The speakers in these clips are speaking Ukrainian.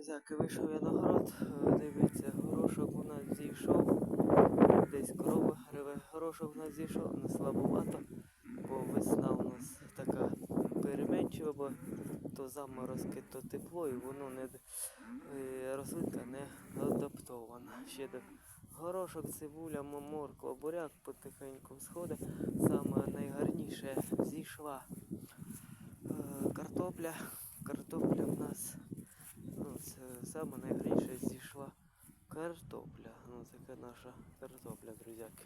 Друзяки, вийшов я на город, е, дивиться, горошок у нас зійшов. Десь корова реве, горошок у нас зійшов, не слабовато, бо весна у нас така переменчива, бо то заморозки, то тепло, і воно не е, рослинка не адаптована. Ще до горошок, цибуля, мо- морква, буряк потихеньку сходить. Саме найгарніше зійшла е, картопля. Картопля в нас Саме найгарніше зійшла картопля. Ну, така наша картопля, друзяки.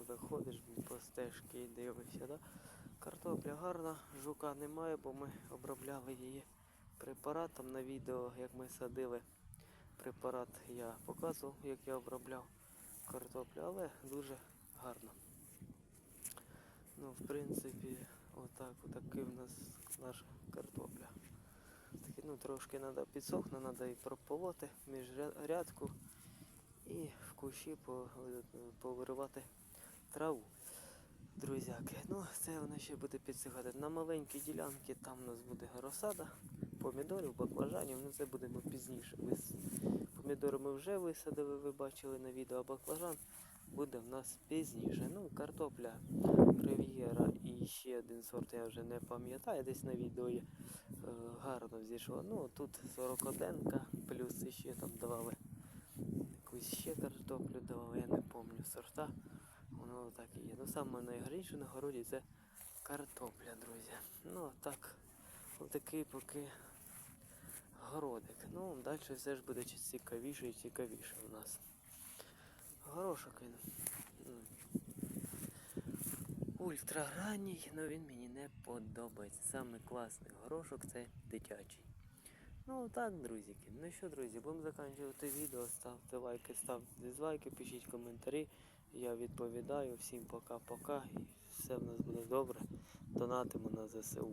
Отак ходиш по стежці і дивишся, да? Картопля гарна, жука немає, бо ми обробляли її препаратом на відео, як ми садили препарат, я показував, як я обробляв картоплю, але дуже гарно. Ну, в принципі, отак, отакий в нас наша картопля. Ну, трошки треба підсохне, треба і прополоти між рядку і в кущі повиривати траву. Друзяки, ну це вона ще буде підсихати. На маленькій ділянці там у нас буде розсада, помідорів, баклажанів, ну це будемо пізніше. Помідори ми вже висадили, ви бачили на відео, а баклажан буде в нас пізніше. Ну, картопля, рив'єра і ще один сорт, я вже не пам'ятаю, десь на відео є. Е, гарно зійшло. Ну, тут 41 плюс ще там давали якусь ще картоплю давали, я не пам'ятаю сорта. Воно так і є. Ну саме найгарніше на городі це картопля, друзі. Ну так, отакий поки городик. Ну, далі все ж буде цікавіше і цікавіше у нас. Горошок він. м, Ультраранній, але він мені не подобається. Саме класний горошок це дитячий. Ну так, друзіки. Ну що, друзі, будемо закінчувати відео. Ставте лайки, ставте дизлайки, пишіть коментарі. Я відповідаю. Всім пока-пока. І все в нас буде добре. Донатимо на ЗСУ.